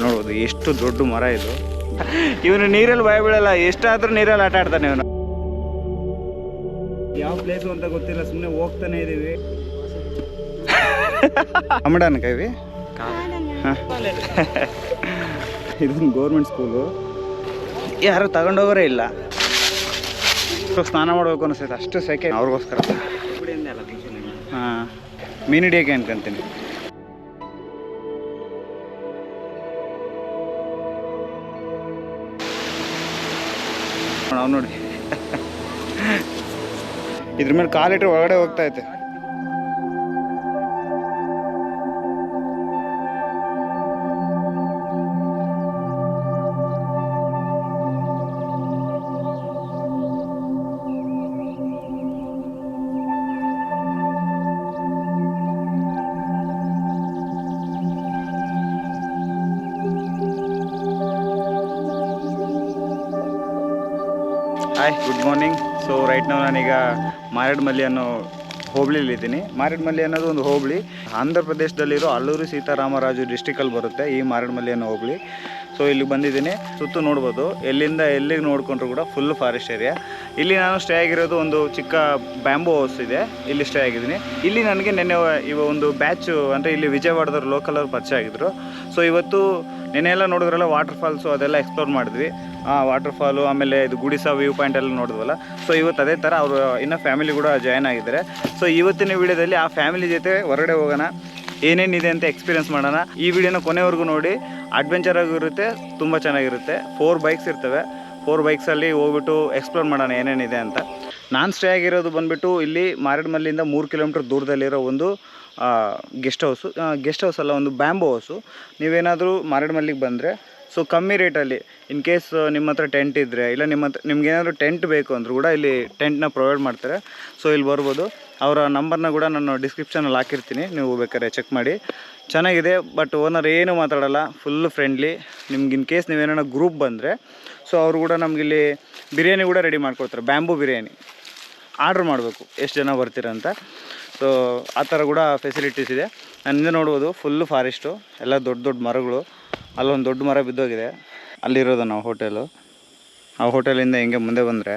ನೋಡ್ಬೋದು ಎಷ್ಟು ದೊಡ್ಡ ಮರ ಇದು. ಇವನು ನೀರಲ್ಲಿ ಭಯ ಬೀಳಲ್ಲ ಎಷ್ಟಾದ್ರೂ ನೀರಲ್ಲಿ ಆಟ ಆಡ್ತಾನೆ ಇವನು. ಯಾವ ಪ್ಲೇಸು ಅಂತ ಗೊತ್ತಿಲ್ಲ ಸುಮ್ಮನೆ ಹೋಗ್ತಾನೆ ಇದೀವಿ. ಅಮ್ಮಡನ ಕೈವಿ ಇದೊಂದು ಗೌರ್ಮೆಂಟ್ ಸ್ಕೂಲು ಯಾರು ತಗೊಂಡೋಗೋರೇ ಇಲ್ಲ. ಸ್ನಾನ ಮಾಡ್ಬೇಕು ಅನಿಸ್ತೈತೆ ಅಷ್ಟು ಸೆಕೆ ಅವ್ರಿಗೋಸ್ಕರ. ಹಾಂ. ಮೀನು ಹಿಡಿಯೋಕೆ ಅನ್ಕೊಂತೀನಿ ನೋಡಿ. ಇದ್ರ ಮೇಲೆ ಕಾಲಿಟ್ರೆ ಒಳಗಡೆ ಹೋಗ್ತಾ ಐತೆ. Hi good morning so right ನಾವು ನಾನೀಗ ಮಾರೇಡ್ಮಲ್ಲಿ ಅನ್ನೋ ಹೋಬಳಿಲಿದ್ದೀನಿ ಮಾರೇಡ್ಮಲ್ಲಿ ಅನ್ನೋದು ಒಂದು ಹೋಬಳಿ. ಆಂಧ್ರ ಪ್ರದೇಶದಲ್ಲಿರೋ ಅಲ್ಲೂರು ಸೀತಾರಾಮರಾಜು ಡಿಸ್ಟಿಕಲ್ಲಿ ಬರುತ್ತೆ ಈ ಮಾರೇಡ್ಮಲ್ಲಿ ಅನ್ನೋ ಹೋಬಳಿ. ಸೊ ಇಲ್ಲಿ ಬಂದಿದ್ದೀನಿ. ಸುತ್ತು ನೋಡ್ಬೋದು. ಎಲ್ಲಿಂದ ಎಲ್ಲಿಗೆ ನೋಡ್ಕೊಂಡ್ರು ಕೂಡ ಫುಲ್ ಫಾರೆಸ್ಟ್ ಏರಿಯಾ ಇಲ್ಲಿ ನಾನು ಸ್ಟೇ ಆಗಿರೋದು ಒಂದು ಚಿಕ್ಕ ಬ್ಯಾಂಬೋ ಹೌಸ್ ಇದೆ. ಇಲ್ಲಿ ಸ್ಟೇ ಆಗಿದ್ದೀನಿ. ಇಲ್ಲಿ ನನಗೆ ನೆನ್ನೆ ಇವ ಒಂದು ಬ್ಯಾಚು ಅಂದರೆ ಇಲ್ಲಿ ವಿಜಯವಾಡದವ್ರು ಲೋಕಲ್ ಅವ್ರು ಪರಿಚಯ ಆಗಿದ್ರು. ಸೊ ಇವತ್ತು ನೆನ್ನೆ ಎಲ್ಲ ನೋಡಿದ್ರಲ್ಲ ವಾಟರ್ ಫಾಲ್ಸು ಅದೆಲ್ಲ ಎಕ್ಸ್ಪ್ಲೋರ್ ಮಾಡಿದ್ವಿ. ಆ ವಾಟರ್ ಫಾಲು ಆಮೇಲೆ ಇದು ಗುಡಿಸ ವ್ಯೂ ಪಾಯಿಂಟ್ ಎಲ್ಲ ನೋಡಿದ್ವಲ್ಲ? ಸೊ ಇವತ್ತು ಅದೇ ಥರ ಅವರು ಇನ್ನು ಫ್ಯಾಮಿಲಿ ಕೂಡ ಜಾಯ್ನ್ ಆಗಿದ್ದಾರೆ. ಸೊ ಇವತ್ತಿನ ವಿಡಿಯೋದಲ್ಲಿ ಆ ಫ್ಯಾಮಿಲಿ ಜೊತೆ ಹೊರಗಡೆ ಹೋಗೋಣ. ಏನೇನಿದೆ ಅಂತ ಎಕ್ಸ್ಪೀರಿಯನ್ಸ್ ಮಾಡೋಣ. ಈ ವಿಡಿಯೋನ ಕೊನೆವರೆಗೂ ನೋಡಿ. ಅಡ್ವೆಂಚರ್ ಆಗಿರುತ್ತೆ ತುಂಬ ಚೆನ್ನಾಗಿರುತ್ತೆ. ಫೋರ್ ಬೈಕ್ಸ್ ಇರ್ತವೆ. ಫೋರ್ ಬೈಕ್ಸಲ್ಲಿ ಹೋಗ್ಬಿಟ್ಟು ಎಕ್ಸ್ಪ್ಲೋರ್ ಮಾಡೋಣ ಏನೇನಿದೆ ಅಂತ. ನಾನು ಸ್ಟೇ ಆಗಿರೋದು ಬಂದುಬಿಟ್ಟು ಇಲ್ಲಿ ಮಾರೇಡ್ಮಲ್ಲಿಂದ ಮೂರು ಕಿಲೋಮೀಟ್ರ್ ದೂರದಲ್ಲಿರೋ ಒಂದು ಗೆಸ್ಟ್ ಹೌಸು ಗೆಸ್ಟ್ ಹೌಸಲ್ಲ ಒಂದು ಬ್ಯಾಂಬೋ ಹೌಸು ನೀವೇನಾದರೂ ಮಾರೇಡ್ಮಲ್ಲಿಗೆ ಬಂದರೆ ಸೊ ಕಮ್ಮಿ ರೇಟಲ್ಲಿ ಇನ್ ಕೇಸ್ ನಿಮ್ಮ ಹತ್ರ ಟೆಂಟ್ ಇದ್ದರೆ ಇಲ್ಲ ನಿಮ್ಮ ಹತ್ರ, ನಿಮ್ಗೆ ಏನಾದರೂ ಟೆಂಟ್ ಬೇಕು ಅಂದರೂ ಕೂಡ ಇಲ್ಲಿ ಟೆಂಟ್ನ ಪ್ರೊವೈಡ್ ಮಾಡ್ತಾರೆ. ಸೊ ಇಲ್ಲಿ ಬರ್ಬೋದು. ಅವರ ನಂಬರ್ನ ಕೂಡ ನಾನು ಡಿಸ್ಕ್ರಿಪ್ಷನಲ್ಲಿ ಹಾಕಿರ್ತೀನಿ. ನೀವು ಬೇಕಾದ್ರೆ ಚೆಕ್ ಮಾಡಿ. ಚೆನ್ನಾಗಿದೆ ಬಟ್ ಓನರ್ ಏನು ಮಾತಾಡಲ್ಲ ಫುಲ್ ಫ್ರೆಂಡ್ಲಿ ನಿಮ್ಗೆ ಇನ್ ಕೇಸ್ ನೀವೇನೋ ಗ್ರೂಪ್ ಬಂದರೆ ಸೊ ಅವರು ಕೂಡ ನಮಗಿಲ್ಲಿ ಬಿರಿಯಾನಿ ಕೂಡ ರೆಡಿ ಮಾಡ್ಕೊಡ್ತಾರೆ. ಬ್ಯಾಂಬೂ ಬಿರಿಯಾನಿ. ಆರ್ಡ್ರ್ ಮಾಡಬೇಕು, ಎಷ್ಟು ಜನ ಬರ್ತೀರಂತ ಸೊ ಆ ಥರ ಕೂಡ ಫೆಸಿಲಿಟೀಸ್ ಇದೆ. ನನ್ನಿಂದ ನೋಡ್ಬೋದು ಫುಲ್ಲು ಫಾರೆಸ್ಟು ಎಲ್ಲ ದೊಡ್ಡ ದೊಡ್ಡ ಮರಗಳು. ಅಲ್ಲೊಂದು ದೊಡ್ಡ ಮರ ಬಿದ್ದೋಗಿದೆ. ಅಲ್ಲಿರೋದು ನಾವು ಹೋಟೆಲು. ಆ ಹೋಟೆಲಿಂದ ಹಿಂಗೆ ಮುಂದೆ ಬಂದರೆ,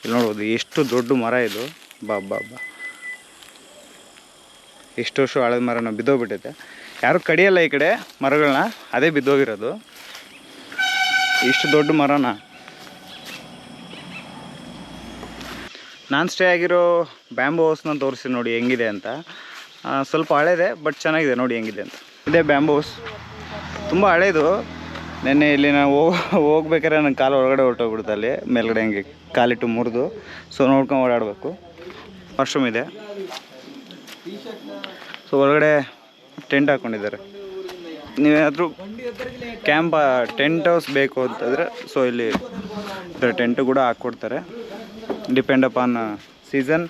ಇಲ್ಲಿ ನೋಡ್ಬೋದು ಎಷ್ಟು ದೊಡ್ಡ ಮರ ಇದು. ಬಾ ಬಾ ಬಾ. ಎಷ್ಟು ವರ್ಷ ಹಳದ ಮರನ ಬಿದ್ದೋಗ್ಬಿಟ್ಟೈತೆ ಯಾರು ಕಡಿಯಲ್ಲ ಈ ಕಡೆ ಮರಗಳನ್ನ ಅದೇ ಬಿದ್ದೋಗಿರೋದು. ಇಷ್ಟು ದೊಡ್ಡ ಮರನ. ನಾನು ಸ್ಟೇ ಆಗಿರೋ ಬ್ಯಾಂಬೋ ಹೌಸ್ನ ತೋರಿಸಿ ನೋಡಿ ಹೆಂಗಿದೆ ಅಂತ. ಸ್ವಲ್ಪ ಹಳೇದೆ, ಬಟ್ ಚೆನ್ನಾಗಿದೆ ನೋಡಿ ಹೆಂಗಿದೆ ಅಂತ. ಇದೇ ಬ್ಯಾಂಬೋ ಹೌಸ್. ತುಂಬ ಹಳೇದು. ನೆನ್ನೆ ಇಲ್ಲಿ ನಾವು ಹೋಗ್, ಹೋಗ್ಬೇಕಾದ್ರೆ ನನ್ನ ಕಾಲು ಒಳಗಡೆ ಹೊರಟೋಗ್ಬಿಡುತ್ತೆ ಅಲ್ಲಿ. ಮೇಲ್ಗಡೆ ಹಂಗೆ ಕಾಲಿಟ್ಟು ಮುರಿದು. ಸೊ ನೋಡ್ಕೊಂಡು ಓಡಾಡಬೇಕು. ವಾಶ್ರೂಮ್ ಇದೆ. ಸೊ ಒಳಗಡೆ ಟೆಂಟ್ ಹಾಕ್ಕೊಂಡಿದ್ದಾರೆ ನೀವೇನಾದರೂ ಕ್ಯಾಂಪ್, ಟೆಂಟ್ ಹೌಸ್ ಬೇಕು ಅಂತಂದರೆ ಸೊ ಇಲ್ಲಿ ಟೆಂಟು ಕೂಡ ಹಾಕ್ಕೊಡ್ತಾರೆ. ಡಿಪೆಂಡ್ ಅಪಾನ್ ಸೀಸನ್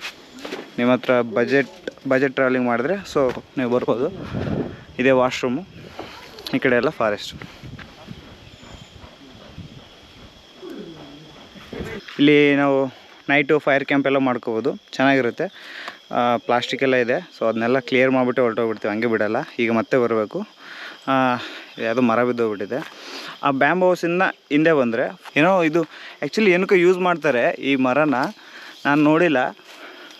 ನಿಮ್ಮ ಹತ್ರ ಬಜೆಟ್ ಬಜೆಟ್ ಟ್ರಾವೆಲಿಂಗ್ ಮಾಡಿದ್ರೆ ಸೊ ನೀವು ಬರ್ಬೋದು. ಇದೇ ವಾಶ್ರೂಮು ಈ ಕಡೆ ಎಲ್ಲ ಫಾರೆಸ್ಟ್ ಇಲ್ಲಿ ನಾವು ನೈಟು ಫೈರ್ ಕ್ಯಾಂಪ್ ಎಲ್ಲ ಮಾಡ್ಕೋಬೋದು. ಚೆನ್ನಾಗಿರುತ್ತೆ. ಪ್ಲಾಸ್ಟಿಕ್ ಎಲ್ಲ ಇದೆ. ಸೊ ಅದನ್ನೆಲ್ಲ ಕ್ಲಿಯರ್ ಮಾಡಿಬಿಟ್ಟು ಹೊರಟೋಗ್ಬಿಡ್ತೀವಿ. ಹಂಗೆ ಬಿಡೋಲ್ಲ. ಈಗ ಮತ್ತೆ ಬರಬೇಕು. ಯಾವುದೋ ಮರ ಬಿದ್ದೋಗ್ಬಿಟ್ಟಿದೆ. ಆ ಬ್ಯಾಂಬ್ ಹೌಸಿಂದ ಹಿಂದೆ ಬಂದರೆ, ಏನೋ ಇದು ಆ್ಯಕ್ಚುಲಿ ಏನಕ್ಕೂ ಯೂಸ್ ಮಾಡ್ತಾರೆ ಈ ಮರನ. ನಾನು ನೋಡಿಲ್ಲ.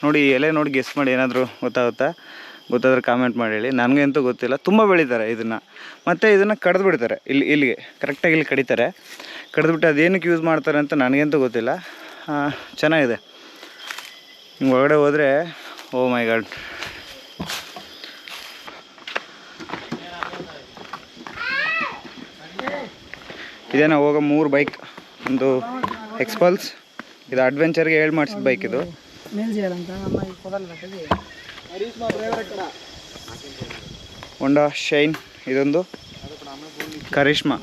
ನೋಡಿ, ಎಲೆ ನೋಡಿ ಗೆಸ್ ಮಾಡಿ ಏನಾದರೂ ಗೊತ್ತಾಗುತ್ತಾ? ಗೊತ್ತಾದ್ರೆ ಕಾಮೆಂಟ್ ಮಾಡಿ ಹೇಳಿ ನನಗಂತೂ ಗೊತ್ತಿಲ್ಲ. ತುಂಬ ಬೆಳೀತಾರೆ ಇದನ್ನು. ಮತ್ತು ಇದನ್ನು ಕಡ್ದು ಬಿಡ್ತಾರೆ ಇಲ್ಲಿ, ಇಲ್ಲಿಗೆ. ಕರೆಕ್ಟಾಗಿ ಇಲ್ಲಿ ಕಡಿತಾರೆ. ಕಡ್ದುಬಿಟ್ಟು ಅದೇನಕ್ಕೆ ಯೂಸ್ ಮಾಡ್ತಾರೆ ಅಂತ ನನಗಂತೂ ಗೊತ್ತಿಲ್ಲ. ಚೆನ್ನಾಗಿದೆ. ಹಿಂಗೆ ಒಳಗಡೆ ಹೋದರೆ, ಓ ಮೈ ಗಾಡ್. ಇದೇನೋ ಹೋಗೋ ಮೂರು ಬೈಕ್ ಒಂದು ಎಕ್ಸ್ಪಲ್ಸ್ ಇದು ಅಡ್ವೆಂಚರ್ಗೆ ಹೇಳಿ ಮಾಡಿಸಿದ ಬೈಕ್ ಇದು. ಹೊಂಡಾ ಶೈನ್ ಇದೊಂದು ಕರಿಷ್ಮಾ.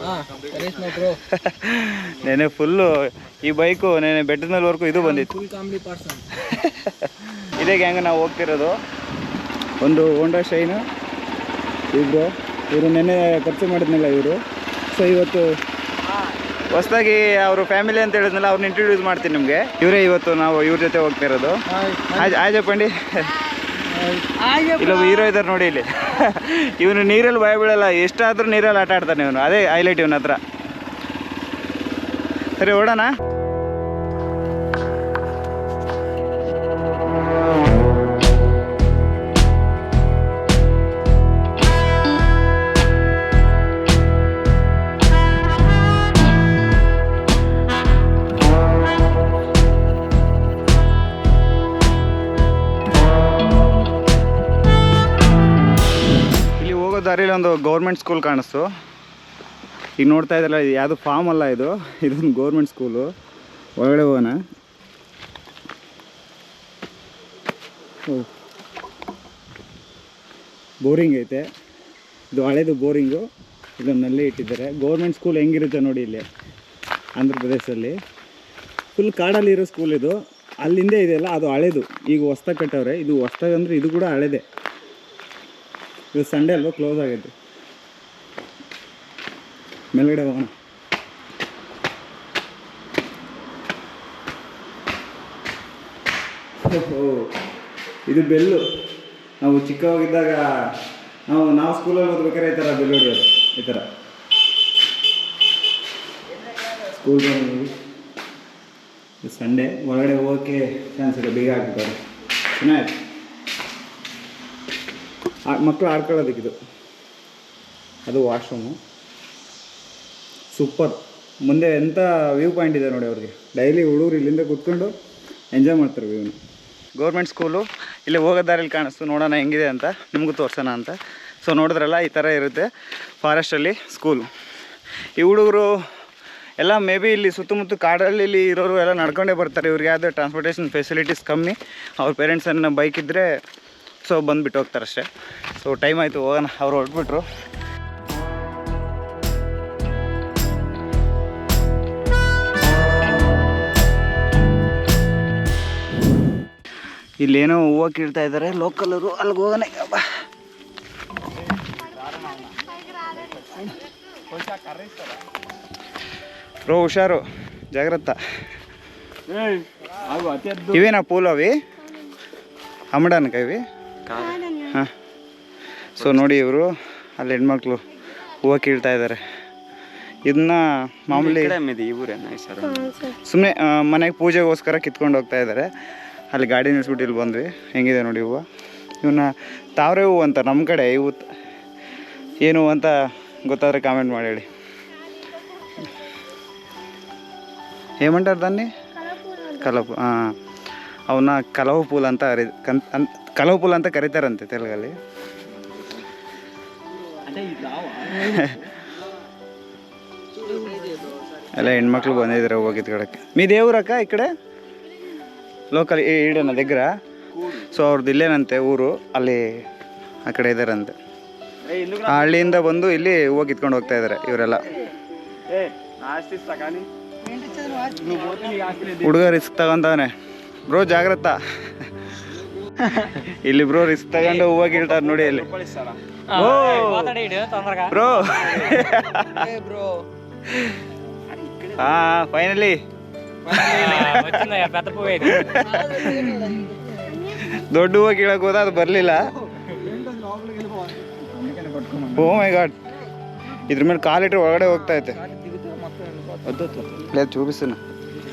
ನೆನೆ ಫುಲ್ಲು ಈ ಬೈಕು ನೆನೆ ಬೆಟ್ಟದ ಮೇಲೆವರೆಗೂ ಇದು ಬಂದಿತ್ತು. ಇದೇ ಗ್ಯಾಂಗ್ ನಾವು ಹೋಗ್ತಿರೋದು. ಒಂದು ಹೋಂಡಾ ಶೈನು ಇಬ್ಬರು ಇವರು ನೆನ್ನೆ ಖರ್ಚು ಮಾಡಿದ್ನಲ್ಲ ಇವರು. ಸೊ ಇವತ್ತು ಹೊಸದಾಗಿ ಅವರು ಫ್ಯಾಮಿಲಿ ಅಂತ ಹೇಳಿದ್ನಲ್ಲ ಅವ್ರನ್ನ ಇಂಟ್ರೊಡ್ಯೂಸ್ ಮಾಡ್ತೀನಿ ನಿಮಗೆ. ಇವರೇ ಇವತ್ತು ನಾವು ಇವ್ರ ಜೊತೆ ಹೋಗ್ತಿರೋದು. ಆಯ್ ಆಯ್ ಜಪ್ಪಂಡಿ ಇಲ್ಲೊಬ್ಬ ಹೀರೋ ಇದ್ದಾರೆ ನೋಡಿ ಇಲ್ಲಿ. ಇವನು ನೀರಲ್ಲಿ ಭಯ ಬೀಳಲ್ಲ, ಎಷ್ಟಾದ್ರೂ ನೀರಲ್ಲಿ ಆಟ ಆಡ್ತಾನೆ ಇವನು. ಅದೇ ಹೈಲೈಟ್ ಇವನ ಹತ್ರ ಸರಿ, ಓಡೋಣ. ದಾರಿಲಿ ಒಂದು ಗೌರ್ಮೆಂಟ್ ಸ್ಕೂಲ್ ಕಾಣಿಸ್ತು. ಈಗ ನೋಡ್ತಾ ಇದ್ದಲ್ಲ ಇದು ಯಾವುದು ಫಾರ್ಮ್ ಅಲ್ಲ ಇದು. ಇದೊಂದು ಗೌರ್ಮೆಂಟ್ ಸ್ಕೂಲು ಒಳಗಡೆ ಹೋಗೋಣ. ಬೋರಿಂಗ್ ಐತೆ. ಇದು ಹಳೇದು ಬೋರಿಂಗು ಇದೊಂದು ನಲ್ಲಿ ಇಟ್ಟಿದ್ದಾರೆ. ಗೌರ್ಮೆಂಟ್ ಸ್ಕೂಲ್ ಹೆಂಗಿರುತ್ತೆ ನೋಡಿ ಇಲ್ಲಿ ಆಂಧ್ರ ಪ್ರದೇಶದಲ್ಲಿ ಫುಲ್ ಕಾಡಲ್ಲಿರೋ ಸ್ಕೂಲ್ ಇದು. ಅಲ್ಲಿಂದೇ ಇದೆಯಲ್ಲ, ಅದು ಹಳೇದು. ಈಗ ಹೊಸ್ದಾಗಿ ಕಟ್ಟವ್ರೆ. ಇದು ಹೊಸ್ದಾಗಿ ಅಂದರೆ ಇದು ಕೂಡ ಹಳೇದೇ. ಇದು ಸಂಡೇ ಅಲ್ವಾ? ಕ್ಲೋಸ್ ಆಗೈತೆ. ಮೇಲ್ಗಡೆ ಹೋಗೋಣ. ಇದು ಬೆಲ್ಲು. ನಾವು ಚಿಕ್ಕವಾಗಿದ್ದಾಗ ನಾವು ನಾವು ಸ್ಕೂಲಲ್ಲಿ ಓದ್ಬೇಕಾದ್ರೆ ಈ ಥರ ಬೆಲ್ಲು ಹೊಡಿಯೋದು, ಈ ಥರ. ಸ್ಕೂಲ್ ಸಂಡೇ ಒಳಗಡೆ ಹೋಗೋಕ್ಕೆ ಚಾನ್ಸ್ ಇದೆ, ಬೇಗ ಹಾಕ್ಬಿಟ್ಟಾರೆ ಚೆನ್ನಾಗಿತ್ತು ಮಕ್ಕಳು ಆಡ್ಕೊಳ್ಳೋದಕ್ಕಿದು. ಅದು ವಾಶ್ರೂಮು ಸೂಪರ್ ಮುಂದೆ ಎಂಥ ವ್ಯೂ ಪಾಯಿಂಟ್ ಇದೆ ನೋಡಿ ಅವ್ರಿಗೆ. ಡೈಲಿ ಹುಡುಗರು ಇಲ್ಲಿಂದ ಕೂತ್ಕೊಂಡು ಎಂಜಾಯ್ ಮಾಡ್ತಾರೆ ವ್ಯೂನ ಗೌರ್ಮೆಂಟ್ ಸ್ಕೂಲು ಇಲ್ಲಿ ಹೋಗೋ ದಾರಿಲಿ ಕಾಣಿಸ್ತು. ನೋಡೋಣ ಹೆಂಗಿದೆ ಅಂತ, ನಿಮಗೂ ತೋರ್ಸೋಣ ಅಂತ. ಸೊ ನೋಡಿದ್ರಲ್ಲ, ಈ ಥರ ಇರುತ್ತೆ ಫಾರೆಸ್ಟಲ್ಲಿ ಸ್ಕೂಲು ಈ ಹುಡುಗರು ಎಲ್ಲ ಮೇ ಬಿ ಇಲ್ಲಿ ಸುತ್ತಮುತ್ತ ಕಾಡಲ್ಲಿ ಇಲ್ಲಿ ಇರೋರು ಎಲ್ಲ ನಡ್ಕೊಂಡೇ ಬರ್ತಾರೆ. ಇವ್ರಿಗೆ ಯಾವುದೇ ಟ್ರಾನ್ಸ್ಪೋರ್ಟೇಷನ್ ಫೆಸಿಲಿಟೀಸ್ ಕಮ್ಮಿ. ಅವ್ರ ಪೇರೆಂಟ್ಸನ್ನು ಬೈಕ್ ಇದ್ದರೆ ಸೊ ಬಂದುಬಿಟ್ಟು ಹೋಗ್ತಾರೆ ಅಷ್ಟೇ ಸೊ ಟೈಮ್ ಆಯಿತು ಹೋಗೋಣ. ಅವ್ರು ಹೊರಟ್ಬಿಟ್ರು. ಇಲ್ಲೇನೋ ಹೂವು ಕೀಳ್ತಾ ಇದ್ದಾರೆ ಲೋಕಲರು ಅಲ್ಲಿಗೆ ಹೋಗೋಣ ರೋ ಹುಷಾರು. ಜಾಗ್ರತ. ಇವೇನಾ ಪೂಲ್ ಅವಿ ಅಮಡನ್ಕ ಇವಿ ಹಾಂ. ಸೊ ನೋಡಿ ಇವರು ಅಲ್ಲಿ ಹೆಣ್ಮಕ್ಳು ಹೂವು ಕೀಳ್ತಾ ಇದ್ದಾರೆ ಇದನ್ನ ಮಾಮೂಲಿ ಸುಮ್ಮನೆ ಮನೆಗೆ ಪೂಜೆಗೋಸ್ಕರ ಕಿತ್ಕೊಂಡು ಹೋಗ್ತಾ ಇದ್ದಾರೆ ಅಲ್ಲಿ ಗಾಡಿ ನಿಲ್ಸ್ಬಿಟ್ಟು ಇಲ್ಲಿ ಬಂದ್ವಿ. ಹೆಂಗಿದೆ ನೋಡಿ ಹೂವು. ಇವನ್ನ ತಾವ್ರೆ ಹೂವು ಅಂತ ನಮ್ಮ ಕಡೆ ಇವು ಏನು ಅಂತ ಗೊತ್ತಾದರೆ ಕಾಮೆಂಟ್ ಮಾಡಿ ಹೇಳಿ. ಏಮಂಟಾರ ದನ್ನಿ? ಕಲಪು ಹಾಂ ಅವನ್ನ ಕಲವು ಪೂಲ್ ಅಂತ ಅರಿ ಕನ್ ಅಂತ ಕಲವು ಪುಲ್ ಅಂತ ಕರೀತಾರಂತೆ ತೆಲುಗಲ್ಲಿ. ಎಲ್ಲ ಹೆಣ್ಮಕ್ಳು ಬಂದಿದ್ದಾರೆ ಹೋಗಿದ್ ಕಡಕ್ಕೆ ಮೀ ದೇವ್ರಕ್ಕ ಈ ಕಡೆ? ಲೋಕಲ್ ಈಡನ ದಗ್ಗರ ಸೊ ಅವ್ರದ್ದು ಇಲ್ಲೇನಂತೆ ಊರು? ಅಲ್ಲಿ ಆ ಕಡೆ ಇದ್ದಾರಂತೆ ಆ ಹಳ್ಳಿಯಿಂದ ಬಂದು ಇಲ್ಲಿ ಹೂವು ಕಿತ್ಕೊಂಡು ಹೋಗ್ತಾ ಇದ್ದಾರೆ ಇವರೆಲ್ಲ. ಹುಡುಗ ರಿಸ್ಕ್ ತಗೊಂತಾನೆ. ಬ್ರೋ ಜಾಗ್ರತಾ. ಇಲ್ಲಿ ಬ್ರೋ ರಿಸ್ಕ್ ತಗೊಂಡು ಹೂವ ಗಿಲ್ಟಾರ ನೋಡಿ ಇಲ್ಲಿ ಬ್ರೋ ಹಾ ಫೈನಲಿ ದೊಡ್ಡ ಹೂವು ಕೀಳಕ್ ಹೋದ ಅದು ಬರ್ಲಿಲ್ಲ. ಓ oh ಮೈ ಗಾಡ್ ಇದ್ರ ಮೇಲೆ ಕಾಲಿಟ್ರೆ ಒಳಗಡೆ ಹೋಗ್ತಾ ಐತೆ. ಚೂಪಿಸ್ತಾನ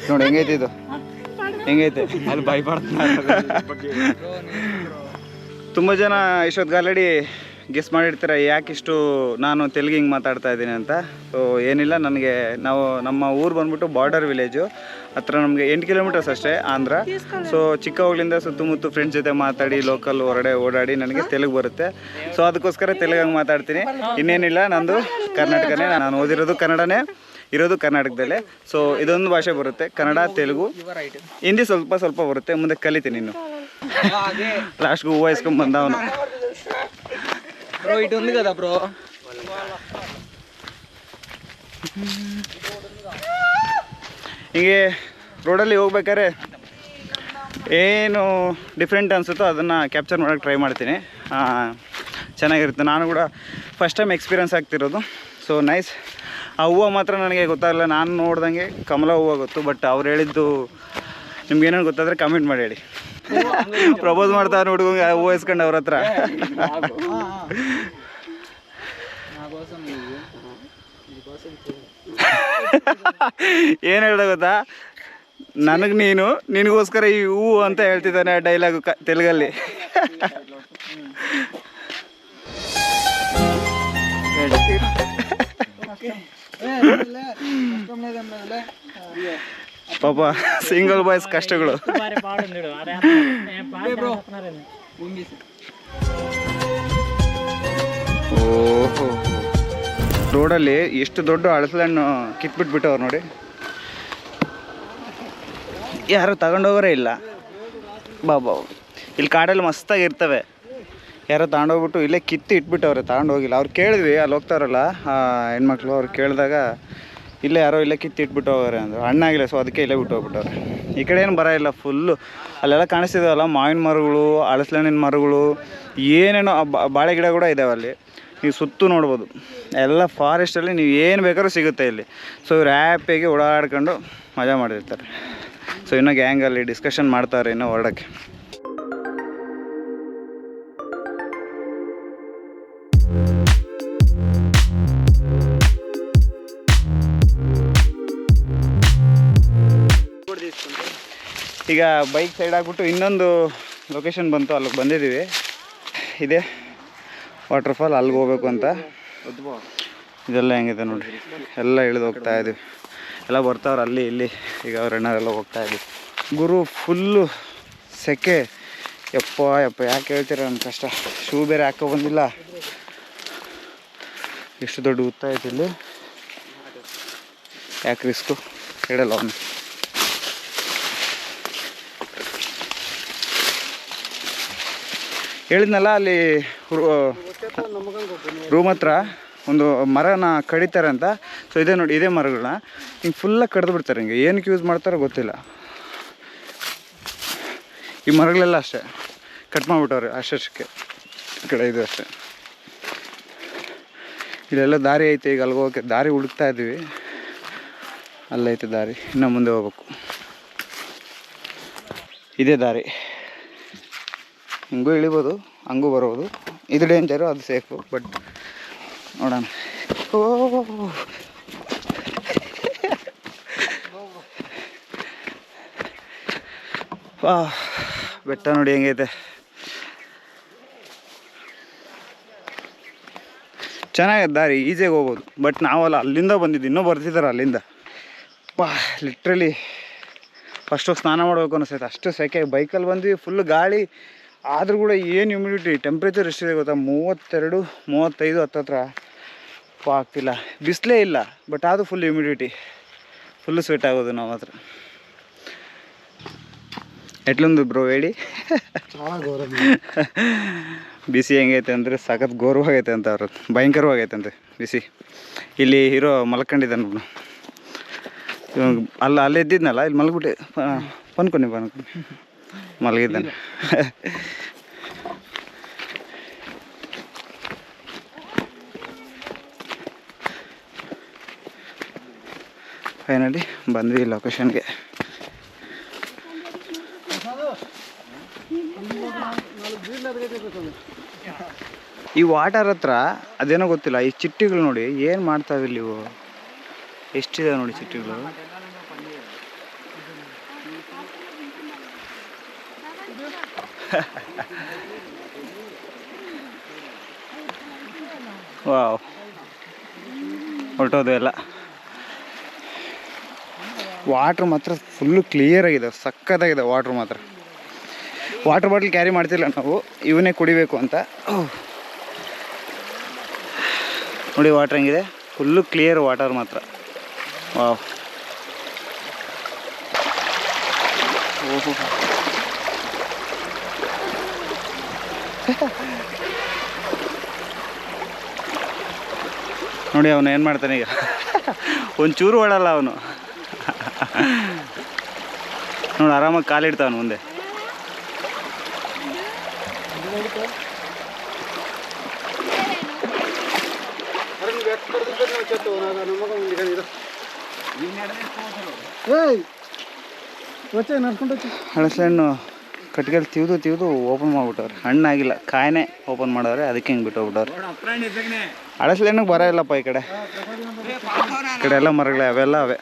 ನೋಡಿ ಹೆಂಗೈತಿ ಇದು. ಹೆಂಗೈತೆ? ಅಲ್ಲಿ ಭಯಪಡ್ತಾರೆ ತುಂಬ ಜನ ಇಷ್ಟೊತ್ತಿಗೆ ಆಲ್ರೆಡಿ ಗೆಸ್ ಮಾಡಿರ್ತಾರೆ ಯಾಕಿಷ್ಟು ನಾನು ತೆಲುಗು ಹಿಂಗೆ ಮಾತಾಡ್ತಾ ಇದ್ದೀನಿ ಅಂತ. ಸೊ ಏನಿಲ್ಲ ನನಗೆ ನಾವು ನಮ್ಮ ಊರು ಬಂದ್ಬಿಟ್ಟು ಬಾರ್ಡರ್ ವಿಲೇಜು ಹತ್ರ ನಮಗೆ ಎಂಟು ಕಿಲೋಮೀಟರ್ಸ್ ಅಷ್ಟೇ ಆಂಧ್ರ. ಸೊ ಚಿಕ್ಕವಾಗ್ಲಿಂದ ಸುತ್ತಮುತ್ತ ಫ್ರೆಂಡ್ಸ್ ಜೊತೆ ಮಾತಾಡಿ ಲೋಕಲ್ ಹೊರಡೆ ಓಡಾಡಿ ನನಗೆ ತೆಲುಗು ಬರುತ್ತೆ. ಸೊ ಅದಕ್ಕೋಸ್ಕರ ತೆಲುಗಂಗೆ ಮಾತಾಡ್ತೀನಿ. ಇನ್ನೇನಿಲ್ಲ ನಂದು ಕರ್ನಾಟಕನೇ. ನಾನು ಓದಿರೋದು ಕನ್ನಡನೇ. ಇರೋದು ಕರ್ನಾಟಕದಲ್ಲೇ. ಸೊ ಇದೊಂದು ಭಾಷೆ ಬರುತ್ತೆ. ಕನ್ನಡ ತೆಲುಗು. ಹಿಂದಿ ಸ್ವಲ್ಪ ಸ್ವಲ್ಪ ಬರುತ್ತೆ. ಮುಂದೆ ಕಲಿತೀನಿ ಇನ್ನು. ಲಾಸ್ಟ್ಗೆ ಹೂವು ಇಸ್ಕೊಂಡ್ ಬಂದ ಅವನು ಬ್ರೋ ಹೀಗೆ ರೋಡಲ್ಲಿ ಹೋಗ್ಬೇಕಾದ್ರೆ ಏನು ಡಿಫ್ರೆಂಟ್ ಅನಿಸುತ್ತೋ ಅದನ್ನು ಕ್ಯಾಪ್ಚರ್ ಮಾಡೋಕ್ಕೆ ಟ್ರೈ ಮಾಡ್ತೀನಿ. ಚೆನ್ನಾಗಿರುತ್ತೆ. ನಾನು ಕೂಡ ಫಸ್ಟ್ ಟೈಮ್ ಎಕ್ಸ್ಪೀರಿಯನ್ಸ್ ಆಗ್ತಿರೋದು. ಸೊ ನೈಸ್ ಆ ಹೂವು ಮಾತ್ರ ನನಗೆ ಗೊತ್ತಾಗಲ್ಲ ನಾನು ನೋಡ್ದಂಗೆ ಕಮಲ ಹೂವು ಗೊತ್ತು ಬಟ್ ಅವ್ರು ಹೇಳಿದ್ದು ನಿಮ್ಗೇನೇನು ಗೊತ್ತಾದರೆ ಕಮೆಂಟ್ ಮಾಡಿ ಹೇಳಿ. ಪ್ರಪೋಸ್ ಮಾಡ್ತಾ ಹುಡುಗಂಗೆ ಹೂವು ಇಸ್ಕೊಂಡು ಅವ್ರ ಹತ್ರ. ಏನು ಹೇಳ್ದ ಗೊತ್ತಾ? ನನಗೆ ನೀನು ನಿನಗೋಸ್ಕರ ಈ ಹೂವು ಅಂತ ಹೇಳ್ತಿದ್ದಾನೆ ಆ ಡೈಲಾಗು ಕ ತೆಲುಗಲ್ಲಿ. Okay. ಪಾಪ ಸಿಂಗಲ್ ಬಾಯ್ಸ್ ಕಷ್ಟಗಳು. ಓಹೋ. ರೋಡಲ್ಲಿ ಎಷ್ಟು ದೊಡ್ಡ ಅಳಸಲನ್ನು ಕಿತ್ಬಿಟ್ಬಿಟ್ಟವ್ರು ನೋಡಿ. ಯಾರು ತಗೊಂಡೋಗೋರೇ ಇಲ್ಲ. ಬಾಬಾ ಇಲ್ಲಿ ಕಾಡಲ್ಲಿ ಮಸ್ತಾಗಿರ್ತವೆ ಯಾರೋ ತಗೊಂಡೋಗ್ಬಿಟ್ಟು ಇಲ್ಲೇ ಕಿತ್ತು ಇಟ್ಬಿಟ್ಟವ್ರೆ ತಗೊಂಡೋಗಿಲ್ಲ ಅವ್ರು ಕೇಳಿದ್ವಿ, ಅಲ್ಲಿ ಹೋಗ್ತಾರಲ್ಲ ಹೆಣ್ಮಕ್ಳು, ಅವ್ರು ಕೇಳಿದಾಗ ಇಲ್ಲೇ ಯಾರೋ ಇಲ್ಲೇ ಕಿತ್ತು ಇಟ್ಬಿಟ್ಟು ಹೋಗೋರೆ ಅಂದರು ಹಣ್ಣಾಗಿಲ್ಲ ಸೊ ಅದಕ್ಕೆ ಇಲ್ಲೇ ಬಿಟ್ಟು ಹೋಗ್ಬಿಟ್ಟವ್ರೆ. ಈ ಕಡೆ ಏನು ಬರ ಇಲ್ಲ ಫುಲ್ಲು ಅಲ್ಲೆಲ್ಲ ಕಾಣಿಸ್ತಿದಾವಲ್ಲ, ಮಾವಿನ ಮರಗಳು ಹಳಸಲಣ್ಣಿನ ಮರಗಳು, ಏನೇನೋ ಬಾಳೆ ಗಿಡ ಕೂಡ ಇದಾವೆ ಅಲ್ಲಿ. ನೀವು ಸುತ್ತು ನೋಡ್ಬೋದು. ಎಲ್ಲ ಫಾರೆಸ್ಟಲ್ಲಿ ನೀವು ಏನು ಬೇಕಾದ್ರೂ ಸಿಗುತ್ತೆ ಇಲ್ಲಿ. ಸೊ ಇವ್ರು ಹ್ಯಾಪಿಯಾಗಿ ಓಡಾಡ್ಕೊಂಡು ಮಜಾ ಮಾಡಿರ್ತಾರೆ. ಸೊ ಇನ್ನೂ ಗ್ಯಾಂಗಲ್ಲಿ ಡಿಸ್ಕಷನ್ ಮಾಡ್ತಾರೆ ಇನ್ನೂ ಹೊರಡೋಕ್ಕೆ. ಈಗ ಬೈಕ್ ಸೈಡ್ ಆಗಿಬಿಟ್ಟು ಇನ್ನೊಂದು ಲೊಕೇಶನ್ ಬಂತು, ಅಲ್ಲಿಗೆ ಬಂದಿದ್ದೀವಿ. ಇದೆ ವಾಟರ್ಫಾಲ್ ಅಲ್ಲಿಗೆ ಹೋಗ್ಬೇಕು ಅಂತ. ಇದೆಲ್ಲ ಹೆಂಗಿದೆ ನೋಡಿರಿ. ಎಲ್ಲ ಇಳಿದು ಹೋಗ್ತಾ ಇದೀವಿ ಎಲ್ಲ ಬರ್ತಾವ್ರೆ ಅಲ್ಲಿ, ಇಲ್ಲಿ. ಈಗ ಅವ್ರ ಅಣ್ಣರೆಲ್ಲ ಹೋಗ್ತಾ ಇದೀವಿ ಗುರು ಫುಲ್ಲು ಸೆಕೆ. ಯಪ್ಪ ಯಪ್ಪ, ಯಾಕೆ ಹೇಳ್ತೀರ ನನ್ನ ಕಷ್ಟ? ಶೂ ಬೇರೆ ಹಾಕೋ ಬಂದಿಲ್ಲ. ಎಷ್ಟು ದೊಡ್ಡ ಉತ್ತ ಐತೆ ಇಲ್ಲಿ. ಯಾಕೆ ರಿಸ್ಕು ಹೇಳಲ್ಲ ಅವನು. ಹೇಳಿದ್ನಲ್ಲ ಅಲ್ಲಿ ರೂಮ್ ಹತ್ರ ಒಂದು ಮರನ ಕಡಿತಾರೆ ಅಂತ. ಸೊ ಇದೇ ನೋಡಿ, ಇದೇ ಮರಗಳನ್ನ. ಹಿಂಗೆ ಫುಲ್ಲಾಗಿ ಕಡ್ದು ಬಿಡ್ತಾರೆ ಹಿಂಗೆ. ಏನಕ್ಕೆ ಯೂಸ್ ಮಾಡ್ತಾರೋ ಗೊತ್ತಿಲ್ಲ. ಈ ಮರಗಳೆಲ್ಲ ಅಷ್ಟೇ. ಕಟ್ ಮಾಡಿಬಿಟ್ಟವ್ರೆ ಅಷ್ಟಕ್ಕೆ ಈ ಕಡೆ ಇದು ಅಷ್ಟೇ. ಇಲ್ಲೆಲ್ಲ ದಾರಿ ಐತೆ, ಈಗ ಅಲ್ಲಿಗೆ ಹೋಗೋಕ್ಕೆ. ದಾರಿ ಹುಡುಕ್ತಾ ಇದ್ದೀವಿ. ಅಲ್ಲೈತೆ ದಾರಿ. ಇನ್ನು ಮುಂದೆ ಹೋಗ್ಬೇಕು. ಇದೇ ದಾರಿ. ಹಿಂಗೂ ಇಳಿಬೋದು, ಹಂಗೂ ಬರ್ಬೋದು. ಇದು ಡೇಂಜರು ಅದು ಸೇಫು ಬಟ್ ನೋಡೋಣ. ಓ, ವಾ, ಬೆಟ್ಟ ನೋಡಿ ಹೆಂಗೈತೆ. ಚೆನ್ನಾಗಿದೆ ದಾರಿ, ಈಸಿಯಾಗಿ ಹೋಗ್ಬೋದು ಬಟ್ ನಾವಲ್ಲ, ಅಲ್ಲಿಂದ ಬಂದಿದ್ದು, ಇನ್ನೂ ಬರ್ತಿದ್ದಾರೆ ಅಲ್ಲಿಂದ. ಪಾ ಲಿಟ್ರಲಿ ಫಸ್ಟು ಸ್ನಾನ ಮಾಡಬೇಕು ಅನಿಸ್ತೈತೆ. ಅಷ್ಟು ಸೆಕೆ ಬೈಕಲ್ಲಿ ಬಂದ್ವಿ ಫುಲ್ ಗಾಳಿ ಆದರೂ ಕೂಡ ಏನು ಹ್ಯುಮಿಡಿಟಿ ಟೆಂಪ್ರೇಚರ್ ಎಷ್ಟಿದೆ ಗೊತ್ತಾ? ಮೂವತ್ತೆರಡು ಮೂವತ್ತೈದು ಹತ್ತತ್ರ ಪಾ ಆಗ್ತಿಲ್ಲ. ಬಿಸಿಲೇ ಇಲ್ಲ ಬಟ್ ಆದರೂ ಫುಲ್ ಹ್ಯುಮಿಡಿಟಿ ಫುಲ್ಲು ಸ್ವೆಟ್ ಆಗೋದು ನಾವು ಹತ್ರ ಎಟ್ಲೊಂದು ಬ್ರೋ ಹೇಳಿ? ಬಿಸಿ ಹೆಂಗೈತೆ ಅಂದರೆ ಸಖತ್ ಗೌರವಾಗೈತೆ ಅಂತ ಅವ್ರ. ಭಯಂಕರವಾಗೈತೆ ಅಂತ ಬಿಸಿ. ಇಲ್ಲಿ ಹೀರೋ ಮಲ್ಕೊಂಡಿದ್ದಾನೆ ಬಿಡು ಅಲ್ಲ ಅಲ್ಲೇ ಇದ್ದಿದ್ನಲ್ಲ ಇಲ್ಲಿ ಮಲಗ್ಬಿಟ್ಟೆ. ಪನ್ಕೊನಿ ಪನ್ಕೊನಿ ಮಲಗಿದ್ದಾನೆ. ಫೈನಲಿ ಬಂದ್ವಿ ಲೊಕೇಶನ್ಗೆ ಈ ವಾಟರ್ ಹತ್ರ ಅದೇನೋ ಗೊತ್ತಿಲ್ಲ ಈ ಚಿಟ್ಟಿಗಳು ನೋಡಿ ಏನು ಮಾಡ್ತಾವೆ ಇಲ್ಲಿ ಇವು? ಎಷ್ಟಿದೆ ನೋಡಿ ಚಿಟ್ಟಿಗಳು? ವಾವ್ ಹೊರಟೋದು ಎಲ್ಲ. ವಾಟ್ರ್ ಮಾತ್ರ ಫುಲ್ಲು ಕ್ಲಿಯರ್ ಆಗಿದೆ ಸಕ್ಕತ್ತಾಗಿದೆ ವಾಟ್ರ್ ಮಾತ್ರ. ವಾಟ್ರ್ ಬಾಟ್ಲ್ ಕ್ಯಾರಿ ಮಾಡ್ತಿಲ್ಲ ನಾವು ಇವನ್ನೇ ಕುಡಿಬೇಕು ಅಂತ. ನೋಡಿ ವಾಟ್ರ್ ಹೆಂಗಿದೆ? ಫುಲ್ಲು ಕ್ಲಿಯರ್ ವಾಟರ್ ಮಾತ್ರ. ವಾವ್ ಓಹೋ ನೋಡಿ ಅವನು ಏನು ಮಾಡ್ತಾನೆ ಈಗ? ಒಂಚೂರು ಓಡಲ್ಲ ಅವನು. ನೋಡಿ ಆರಾಮಾಗಿ ಕಾಲಿಡ್ತಾವನು ಮುಂದೆ. ಹಳಸೆ ಹಣ್ಣು ಕಟ್ಗೆಲ್ ತಿವ್ದು ತಿವ್ದು ಓಪನ್ ಮಾಡ್ಬಿಟ್ಟವ್ರೆ. ಹಣ್ಣಾಗಿಲ್ಲ ಕಾಯಿನೇ ಓಪನ್ ಮಾಡವ್ರೆ ಅದಕ್ಕೆ ಹಿಂಗೆ ಬಿಟ್ಟು ಹೋಗ್ಬಿಟ್ಟವ್ರೆ ಅಳಸ್ಲೇನಕ್ಕೆ ಬರ ಇಲ್ಲಪ್ಪ ಈ ಕಡೆ. ಈ ಕಡೆ ಎಲ್ಲ ಮರಗಳೇ ಅವೆಲ್ಲ ಅವೇ.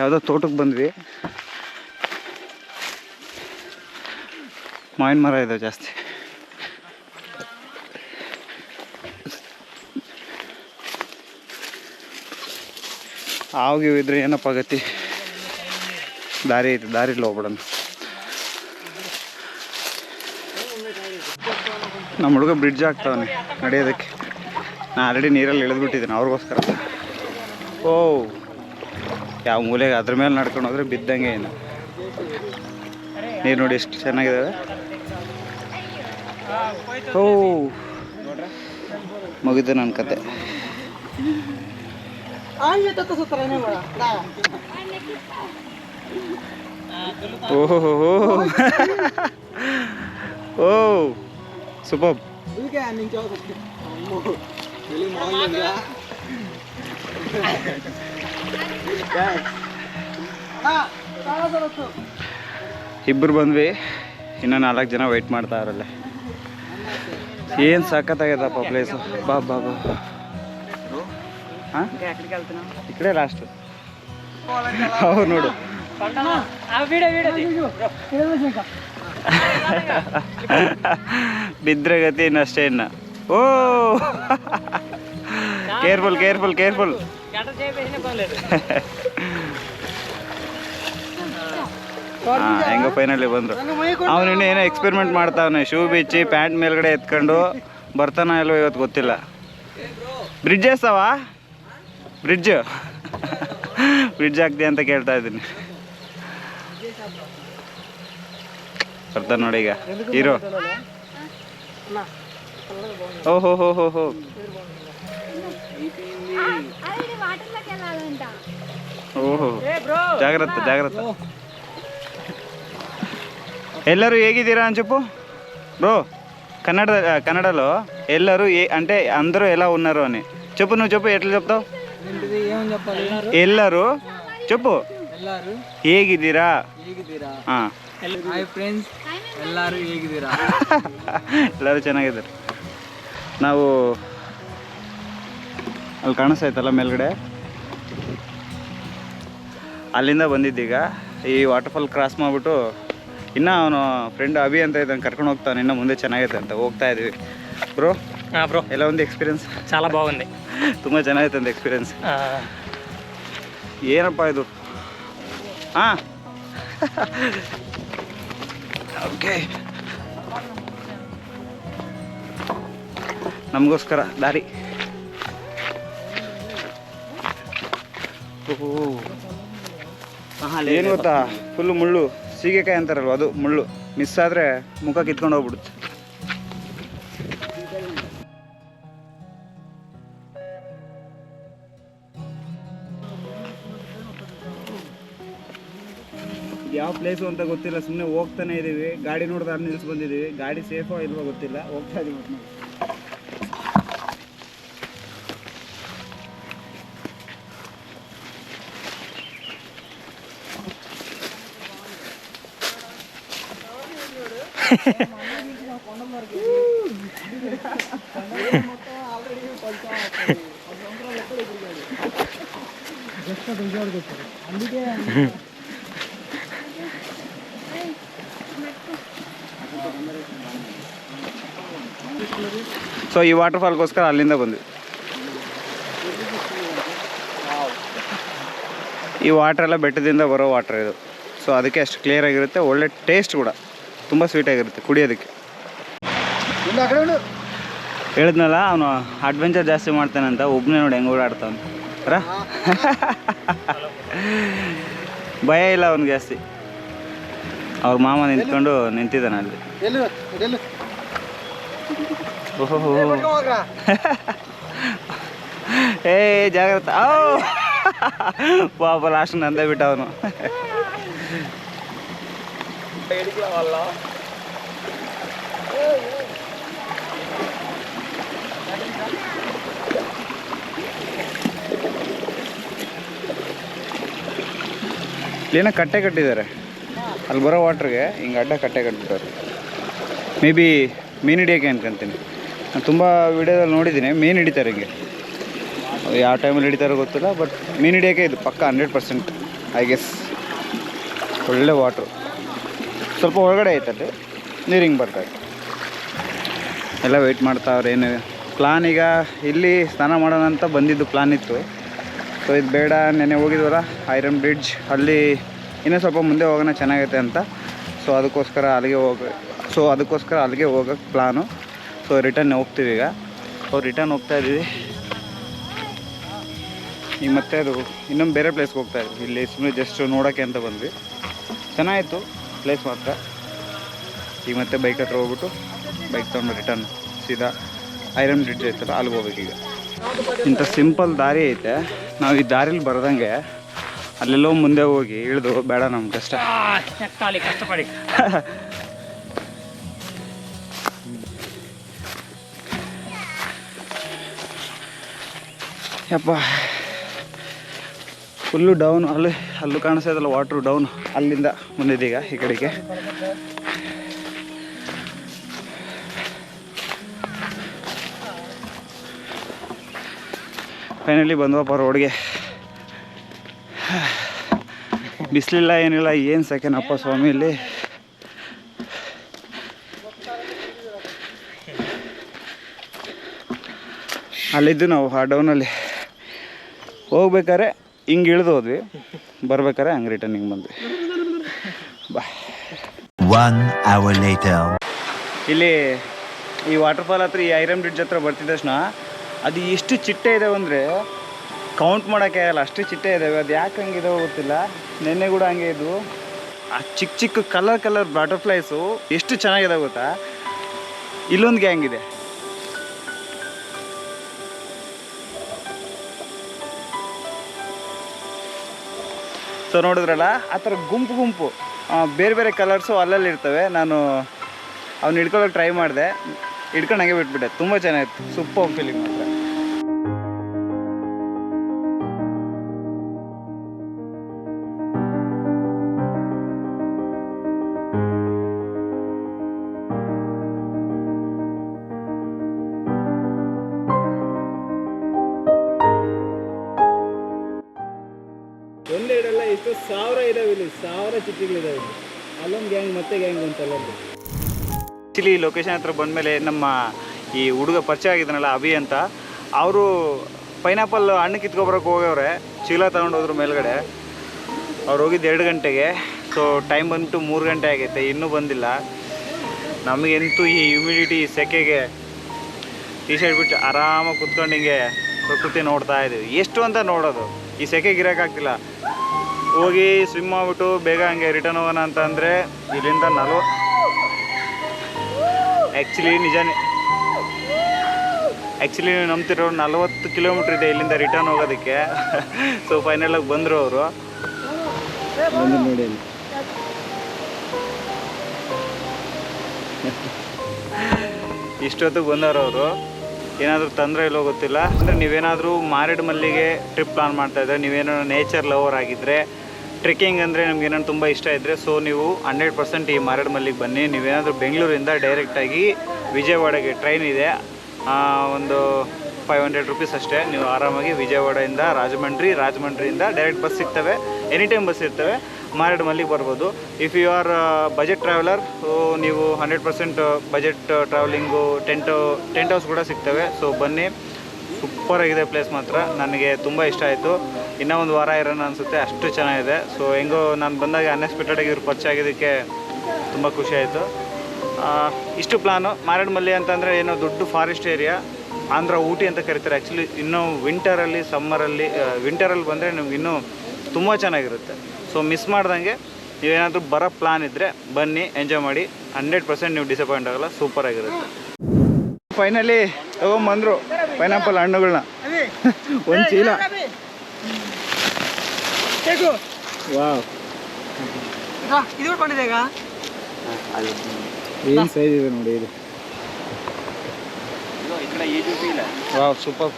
ಯಾವುದೋ ತೋಟಕ್ಕೆ ಬಂದ್ವಿ. ಮಾವಿನ ಮರ ಇದೆ ಜಾಸ್ತಿ. ಆವಾಗ ಇದ್ರೆ ಏನಪ್ಪ ಆಗತ್ತೆ ದಾರಿ ಐತೆ ದಾರಿಲಿ ಹೋಗ್ಬಿಡೋಣ. ನಮ್ಮ ಹುಡುಗ ಬ್ರಿಡ್ಜ್ ಆಗ್ತಾವನೆ ನಡೆಯೋದಕ್ಕೆ. ನಾನು ಆಲ್ರೆಡಿ ನೀರಲ್ಲಿ ಇಳಿದ್ಬಿಟ್ಟಿದ್ದೀನಿ, ಅವ್ರಿಗೋಸ್ಕರ. ಓ. ಯಾವ ಮೂಲೆಗೆ ಅದ್ರ ಮೇಲೆ ನಡ್ಕೊಂಡು ಹೋದ್ರೆ ಬಿದ್ದಂಗೆ ಏನು ನೀರು ನೋಡಿ ಎಷ್ಟು ಚೆನ್ನಾಗಿದ್ದಾವೆ. ಓ ಮುಗಿದು ನನ್ನ ಕತೆ. ಓಹೋ. ಓ. ಸೂಪರ್ ಇಬ್ಬರು ಬಂದ್ವಿ. ಇನ್ನೂ ನಾಲ್ಕು ಜನ ವೆಯ್ಟ್ ಮಾಡ್ತಾ ಇರಲ್ಲ. ಏನು ಸಖತ್ತಾಗ್ಯದಪ್ಪ ಪ್ಲೇಸು ಬಾ ಬಾ ಬಾ. ಹಾಂ? ಕಡೆ ಲಾಸ್ಟು ಹೌದು ನೋಡು. ಬಿದ್ರೆ ಗತಿ ಇನ್ನಷ್ಟೇ ಇನ್ನು. ಓ! ಕೇರ್ಫುಲ್ ಕೇರ್ಫುಲ್ ಕೇರ್ಫುಲ್ ಹೆಂಗೋ ಫೈನಲಿ ಬಂದರು. ಅವನು ಏನೋ ಎಕ್ಸ್ಪೆರಿಮೆಂಟ್ ಮಾಡ್ತಾವನೆ. ಶೂ ಬಿಚ್ಚಿ ಪ್ಯಾಂಟ್ ಮೇಲ್ಗಡೆ ಎತ್ಕೊಂಡು ಬರ್ತಾನ ಇಲ್ವೋ ಇವತ್ತು ಗೊತ್ತಿಲ್ಲ. ಬ್ರಿಡ್ಜ್ ಎಸ್ತವ ಬ್ರಿಡ್ಜ್ ಬ್ರಿಡ್ಜ್ ಆಗ್ತಿ ಅಂತ ಕೇಳ್ತಾ ಇದ್ದೀನಿ. ಬರ್ತಾನೆ ನೋಡಿ ಈಗ. ಹೀರೋ ಓಹೋ ಹೋ ಹೋ ಹೋ. ಓಹೋ ಜಾಗ್ರತೆ ಜಾಗ್ರತೆ ಎಲ್ಲರೂ ಹೇಗಿದ್ದೀರಾ అని చెప్పు బ్రో కన్నడ కన్నడలో ఎల్లరు ఏ అంటే అందరూ ఎలా ఉన్నారు అని చెప్పు నువ్వు చెప్పు ఎట్లా చెప్తావు ఏంటిది ఏమని చెప్పాలి ಎಲ್ಲರೂ చెప్పు ಎಲ್ಲಾರು ಹೇಗಿದ್ದೀರಾ ಹೇಗಿದ್ದೀರಾ ಹಾಂ ಹಾಯ್ ಫ್ರೆಂಡ್ಸ್ ಎಲ್ಲಾರು ಹೇಗಿದ್ದೀರಾ ಎಲ್ಲರೂ ಚೆನ್ನಾಗಿದ್ದಾರೆ ನಾವು ಅಲ್ಲಿ ಕಾಣಿಸ್ತೈತಲ್ಲ ಮೇಲ್ಗಡೆ ಅಲ್ಲಿಂದ ಬಂದಿದ್ದೀಗ ಈ ವಾಟರ್ಫಾಲ್ ಕ್ರಾಸ್ ಮಾಡಿಬಿಟ್ಟು ಇನ್ನೂ ಅವನು ಫ್ರೆಂಡ್ ಅಭಿ ಅಂತ ಇದ್ದಾನೆ ಕರ್ಕೊಂಡು ಹೋಗ್ತಾನೆ ಇನ್ನೂ ಮುಂದೆ ಚೆನ್ನಾಗೈತೆ ಅಂತ ಹೋಗ್ತಾ ಇದೀವಿ ಬ್ರೋ ಹಾಂ ಬ್ರೋ ಎಲ್ಲ ಒಂದು ಎಕ್ಸ್ಪೀರಿಯನ್ಸ್ చాలా బాగుంది ತುಂಬ ಚೆನ್ನಾಗೈತೆ ಅಂತ ಎಕ್ಸ್ಪೀರಿಯನ್ಸ್ ఆ, ಏನಪ್ಪ ಇದು ಹಾಂ ಓಕೆ ನಮಗೋಸ್ಕರ ದಾರಿ ಏನು ಗೊತ್ತಾ? ಫುಲ್ಲು ಮುಳ್ಳು. ಸೀಗೆಕಾಯಿ ಅಂತಾರಲ್ವ? ಅದು ಮುಳ್ಳು. ಮಿಸ್ ಆದರೆ ಮುಖ ಕಿತ್ಕೊಂಡು ಹೋಗ್ಬಿಡುತ್ತೆ. ಯಾವ ಪ್ಲೇಸು ಅಂತ ಗೊತ್ತಿಲ್ಲ. ಸುಮ್ಮನೆ ಹೋಗ್ತಾನೆ ಇದ್ದೀವಿ ಗಾಡಿ ನೋಡಿದ್ರೆ ಅಲ್ಲಿ ನಿಲ್ಸಿ ಬಂದಿದ್ದೀವಿ ಗಾಡಿ ಸೇಫೋ ಇಲ್ವೋ ಗೊತ್ತಿಲ್ಲ. ಹೋಗ್ತಾ ಇದೀವಿ ಸೊ ಈ ವಾಟರ್ ಫಾಲ್ಗೋಸ್ಕರ ಅಲ್ಲಿಂದ ಬಂದ್ವಿ. ಈ ವಾಟ್ರ್ ಎಲ್ಲ ಬೆಟ್ಟದಿಂದ ಬರೋ ವಾಟ್ರ್ ಇದು. ಸೊ ಅದಕ್ಕೆ ಅಷ್ಟು ಕ್ಲಿಯರ್ ಆಗಿರುತ್ತೆ. ಒಳ್ಳೆ ಟೇಸ್ಟ್ ಕೂಡ. ತುಂಬ ಸ್ವೀಟಾಗಿರುತ್ತೆ ಕುಡಿಯೋದಕ್ಕೆ. ಹೇಳಿದ್ನಲ್ಲ, ಅವನು ಅಡ್ವೆಂಚರ್ ಜಾಸ್ತಿ ಮಾಡ್ತಾನಂತ ಒಬ್ಬನೇ ನೋಡಿ ಹೆಂಗೆ ಓಡಾಡ್ತಾವನು ರ? ಭಯ ಇಲ್ಲ ಅವ್ನು ಜಾಸ್ತಿ. ಅವ್ರ ಮಾಮ ನಿಂತ್ಕೊಂಡು ನಿಂತಿದ್ದಾನೆ ಅಲ್ಲಿ. ಓಹೋ ಏ, ಜಾಗ್ರತ. ಓ ಪಾಪ ಲಾಸ್ಟ್ ನಂದೇ ಬಿಟ್ಟ ಅವನು. ಏನೋ ಕಟ್ಟೆ ಕಟ್ಟಿದ್ದಾರೆ. ಅಲ್ಲಿ ಬರೋ ವಾಟ್ರಿಗೆ ಹಿಂಗೆ ಅಡ್ಡ ಕಟ್ಟೆ ಕಟ್ಬಿಟ್ಟವ್ರು. ಮೇ ಬಿ ಮೀನು ಹಿಡಿಯೋಕೆ ಅನ್ಕೊಂತೀನಿ. ನಾನು ತುಂಬ ವಿಡಿಯೋದಲ್ಲಿ ನೋಡಿದ್ದೀನಿ, ಮೀನು ಹಿಡಿತಾರೆ ಹಿಂಗೆ. ಯಾವ ಟೈಮಲ್ಲಿ ಹಿಡಿತಾರೋ ಗೊತ್ತಿಲ್ಲ ಬಟ್ ಮೀನು ಹಿಡಿಯೋಕೆ ಇದು ಪಕ್ಕ ಹಂಡ್ರೆಡ್ ಪರ್ಸೆಂಟ್ ಐ ಗೆಸ್ ಒಳ್ಳೆ ವಾಟ್ರು ಸ್ವಲ್ಪ ಒಳಗಡೆ ಐತಲ್ಲಿ ನೀರು ಹಿಂಗೆ ಬರ್ತಾ ಇದೆ. ಎಲ್ಲ ವೆಯ್ಟ್ ಮಾಡ್ತಾವ್ರೆ ಏನು ಪ್ಲಾನ್ ಈಗ ಇಲ್ಲಿ ಸ್ನಾನ ಮಾಡೋಣ ಅಂತ ಬಂದಿದ್ದು ಪ್ಲಾನ್ ಇತ್ತು. ಸೊ ಇದು ಬೇಡ ನೆನೆ ಹೋಗಿದ್ವಲ್ಲ ಐರನ್ ಬ್ರಿಡ್ಜ್ ಅಲ್ಲಿ ಇನ್ನೂ ಸ್ವಲ್ಪ ಮುಂದೆ ಹೋಗೋಣ ಚೆನ್ನಾಗೈತೆ ಅಂತ. ಸೊ ಅದಕ್ಕೋಸ್ಕರ ಅಲ್ಲಿಗೆ ಹೋಗ ಸೊ ಅದಕ್ಕೋಸ್ಕರ ಅಲ್ಲಿಗೆ ಹೋಗೋಕ್ಕೆ ಪ್ಲಾನು ಸೊ ರಿಟರ್ನ್ ಹೋಗ್ತೀವಿ ಈಗ. ಸೊ ರಿಟರ್ನ್ ಹೋಗ್ತಾ ಇದ್ದೀವಿ. ಈಗ ಮತ್ತೆ ಅದು ಇನ್ನೊಂದು ಬೇರೆ ಪ್ಲೇಸ್ಗೆ ಹೋಗ್ತಾ ಇದ್ವಿ ಇಲ್ಲಿ ಸುಮ್ಮನೆ ಜಸ್ಟ್ ನೋಡೋಕ್ಕೆ ಅಂತ ಬಂದ್ವಿ. ಚೆನ್ನಾಗಿತ್ತು. ಪ್ಲೇಸ್ ಮಾತ್ರ. ಈಗ ಮತ್ತೆ ಬೈಕ್ ಹತ್ರ ಹೋಗ್ಬಿಟ್ಟು ಬೈಕ್ ತೊಗೊಂಡು ರಿಟರ್ನ್ ಸೀದಾ ಐರನ್ ಬ್ರಿಡ್ಜ್ ಐತಲ್ಲ ಅಲ್ಲಿಗೆ ಹೋಗ್ಬೇಕೀಗ ಇಂಥ ಸಿಂಪಲ್ ದಾರಿ ಐತೆ. ನಾವು ಈ ದಾರಿಲಿ ಬರ್ದಂಗೆ ಅಲ್ಲೆಲ್ಲೋ ಮುಂದೆ ಹೋಗಿ ಇಳಿದು ಬೇಡ ನಮ್ಗೆ ಕಷ್ಟ ಕಷ್ಟಪಡಿ. ಯಪ್ಪ. ಫುಲ್ಲು ಡೌನ್, ಅಲ್ಲಿ, ಅಲ್ಲೂ ಕಾಣಿಸ್ತಾ ಇದಲ್ಲ ವಾಟ್ರು ಡೌನ್ ಅಲ್ಲಿಂದ ಬಂದಿದ್ದೀಗ ಈ ಕಡೆಗೆ. ಫೈನಲಿ ಬಂದ್ವಪ್ಪ ರೋಡ್ಗೆ. ಬಿಸಿಲಿಲ್ಲ, ಏನಿಲ್ಲ, ಏನು ಸಾಕೇನಪ್ಪ ಸ್ವಾಮಿ ಇಲ್ಲಿ. ಅಲ್ಲಿದ್ದು ನಾವು ಆ ಡೌನಲ್ಲಿ ಹೋಗ್ಬೇಕಾರೆ ಹಿಂಗೆ ಇಳಿದು ಹೋದ್ವಿ. ಬರ್ಬೇಕಾರೆ ಹಂಗೆ ರಿಟರ್ನ್ ಹಿಂಗೆ ಬಂದ್ವಿ. ಇಲ್ಲಿ ಈ ವಾಟರ್ ಫಾಲ್ ಹತ್ರ ಈ ಐರನ್ ಬ್ರಿಡ್ಜ್ ಹತ್ರ ಬರ್ತಿದ್ದ ತಕ್ಷಣ ಅದು ಎಷ್ಟು ಚಿಟ್ಟೆ ಇದಾವೆ ಅಂದರೆ ಕೌಂಟ್ ಮಾಡೋಕ್ಕೆ ಆಗಲ್ಲ. ಅಷ್ಟು ಚಿಟ್ಟೆ ಇದ್ದಾವೆ ಅದು ಯಾಕೆ ಹಂಗಿದಾವೆ ಗೊತ್ತಿಲ್ಲ. ನೆನ್ನೆ ಕೂಡ ಹಂಗೆ ಇದ್ವು. ಆ ಚಿಕ್ಕ ಚಿಕ್ಕ ಕಲರ್ ಕಲರ್ ಬಟರ್ಫ್ಲೈಸು ಎಷ್ಟು ಚೆನ್ನಾಗಿದೆ ಗೊತ್ತಾ? ಇಲ್ಲೊಂದು ಗ್ಯಾಂಗ್ ಇದೆ. ಸೊ ನೋಡಿದ್ರಲ್ಲ, ಆ ಥರ ಗುಂಪು ಗುಂಪು ಬೇರೆ ಬೇರೆ ಕಲರ್ಸು ಅಲ್ಲಲ್ಲಿ ಇರ್ತವೆ ನಾನು ಅವ್ನು ಹಿಡ್ಕೊಳ್ಳೋಕೆ ಟ್ರೈ ಮಾಡಿದೆ. ಹಿಡ್ಕೊಂಡು ಹಂಗೆ ಬಿಟ್ಬಿಟ್ಟೆ. ತುಂಬ ಚೆನ್ನಾಗಿತ್ತು. ಸೂಪರ್ ಫೀಲಿಂಗ್ ಮಾತ್ರ. ಎಷ್ಟು ಸಾವಿರ ಇದಾವೆ ಇಲ್ಲಿ, ಸಾವಿರ ಚಿಟ್ಟಿಗಳಿದಾವೆ ಅಲ್ಲೊಂದು ಗ್ಯಾಂಗ್ ಮತ್ತೆ ಗ್ಯಾಂಗ್ ಅಂತ ಅಲ್ಲೊಂದು ಆ್ಯಕ್ಚುಲಿ ಲೊಕೇಶನ್ ಹತ್ರ ಬಂದಮೇಲೆ ನಮ್ಮ ಈ ಹುಡುಗ ಪರಿಚಯ ಆಗಿದ್ದಾನಲ್ಲ ಅಭಿ ಅಂತ, ಅವರು ಪೈನಾಪಲ್ ಹಣ್ಣು ಕಿತ್ಕೊಬರಕ್ಕೆ ಹೋಗ್ಯವ್ರೆ, ಚೀಲ ಹೋದ್ರು ಮೇಲ್ಗಡೆ. ಅವ್ರು ಹೋಗಿದ್ದು ಎರಡು ಗಂಟೆಗೆ ಸೊ ಟೈಮ್ ಬಂದುಬಿಟ್ಟು ಮೂರು ಗಂಟೆ ಆಗೈತೆ, ಇನ್ನೂ ಬಂದಿಲ್ಲ. ನಮಗಂತೂ ಈ ಹ್ಯುಮಿಡಿಟಿ ಸೆಕೆಗೆ ಟೀ ಶರ್ಟ್ ಬಿಟ್ಟು ಆರಾಮಾಗಿ ಕುತ್ಕೊಂಡು ಹಿಂಗೆ ಪ್ರಕೃತಿ ನೋಡ್ತಾ ಇದ್ದೀವಿ ಎಷ್ಟು ಅಂತ ನೋಡೋದು. ಈ ಸೆಕೆಗೆ ಇರೋಕ್ಕಾಗ್ತಿಲ್ಲ. ಹೋಗಿ ಸ್ವಿಮ್ ಮಾಡ್ಬಿಟ್ಟು ಬೇಗ ಹಂಗೆ ರಿಟರ್ನ್ ಹೋಗೋಣ ಅಂತ ಅಂದರೆ ಇಲ್ಲಿಂದ ನಲ್ವ ಆ್ಯಕ್ಚುಲಿ ನಿಜಾನೇ ಆ್ಯಕ್ಚುಲಿ ನೀವು ನಂಬ್ತಿರೋ ನಲ್ವತ್ತು ಕಿಲೋಮೀಟ್ರ್ ಇದೆ ಇಲ್ಲಿಂದ ರಿಟರ್ನ್ ಹೋಗೋದಕ್ಕೆ. ಸೊ ಫೈನಲಾಗಿ ಬಂದರು ಅವರು. ನೋಡಿ ಇಷ್ಟೊತ್ತಿಗೆ ಬಂದವರು ಅವರು. ಏನಾದರೂ ತೊಂದರೆ ಇಲ್ಲೋ ಗೊತ್ತಿಲ್ಲ. ಅಂದರೆ ನೀವೇನಾದರೂ ಮಾರಿಡ್ ಮಲ್ಲಿಗೆ ಟ್ರಿಪ್ ಪ್ಲಾನ್ ಮಾಡ್ತಾ ಇದ್ದರೆ ನೀವೇನೋ ನೇಚರ್ ಲವರ್ ಆಗಿದ್ದರೆ ಟ್ರೆಕ್ಕಿಂಗ್ ಅಂದರೆ ನಮ್ಗೆ ಏನಾದ್ರು ತುಂಬ ಇಷ್ಟ ಇದ್ದರೆ ಸೊ ನೀವು ಹಂಡ್ರೆಡ್ ಪರ್ಸೆಂಟ್ ಈ ಮಾರಿಡ್ ಮಲ್ಲಿಗೆ ಬನ್ನಿ. ನೀವೇನಾದರೂ ಬೆಂಗಳೂರಿಂದ ಡೈರೆಕ್ಟಾಗಿ ವಿಜಯವಾಡಗೆ ಟ್ರೈನ್ ಇದೆ. ಒಂದು ಫೈವ್ ಹಂಡ್ರೆಡ್ ರುಪೀಸ್ ಅಷ್ಟೇ. ನೀವು ಆರಾಮಾಗಿ ವಿಜಯವಾಡದಿಂದ ರಾಜಮಂಡ್ರಿ, ರಾಜಮಂಡ್ರಿಯಿಂದ ಡೈರೆಕ್ಟ್ ಬಸ್ ಸಿಗ್ತವೆ. ಎನಿ ಟೈಮ್ ಬಸ್ ಇರ್ತವೆ. ಮಾರೇಡು ಮಲ್ಲಿಗೆ ಬರ್ಬೋದು. If you are budget traveler so ನೀವು hundred percent budget traveling tent tent house ಕೂಡ ಸಿಗ್ತವೆ. ಸೊ ಬನ್ನಿ. ಸೂಪರ್ ಆಗಿದೆ ಪ್ಲೇಸ್ ಮಾತ್ರ. ನನಗೆ ತುಂಬ ಇಷ್ಟ ಆಯಿತು. ಇನ್ನೂ ಒಂದು ವಾರ ಇರೋಣ ಅನಿಸುತ್ತೆ. ಅಷ್ಟು ಚೆನ್ನಾಗಿದೆ. ಸೊ ಹೆಂಗೋ ನಾನು ಬಂದಾಗ ಅನ್ಎಕ್ಸ್ಪೆಕ್ಟೆಡಾಗಿ ಇವ್ರು ಪರಿಚಯ ಆಗಿದ್ದಕ್ಕೆ ತುಂಬ ಖುಷಿ ಆಯಿತು. ಇಷ್ಟು ಪ್ಲಾನು ಮಾರೇಡ್ಮಲ್ಲಿ ಅಂತಂದರೆ ಏನೋ ದೊಡ್ಡ ಫಾರೆಸ್ಟ್ ಏರಿಯಾ ಆಂಧ್ರ ಊಟಿ ಅಂತ ಕರಿತಾರೆ. ಆ್ಯಕ್ಚುಲಿ ಇನ್ನೂ ವಿಂಟರಲ್ಲಿ ಸಮ್ಮರಲ್ಲಿ ವಿಂಟರಲ್ಲಿ ಬಂದರೆ ನಿಮ್ಗೆ ಇನ್ನೂ ತುಂಬ ಚೆನ್ನಾಗಿರುತ್ತೆ. ಸೊ ಮಿಸ್ ಮಾಡ್ದಂಗೆ ನೀವೇನಾದರೂ ಬರೋ ಪ್ಲಾನ್ ಇದ್ದರೆ ಬನ್ನಿ ಎಂಜಾಯ್ ಮಾಡಿ. ಹಂಡ್ರೆಡ್ ಪರ್ಸೆಂಟ್ ನೀವು ಡಿಸಪಾಯಿಂಟ್ ಸೂಪರ್ ಆಗಿರುತ್ತೆ. ಫೈನಲಿ ತಗೊಂಬಂದರು ಪೈನಾಪಲ್ ಹಣ್ಣುಗಳನ್ನ ಒಂದು ಚೀಲ. ವಾವ್ ಏನು ಸೈಜ್ ಇದೆ ನೋಡಿ ಇದು? ಅವರ ಸೂಪರ್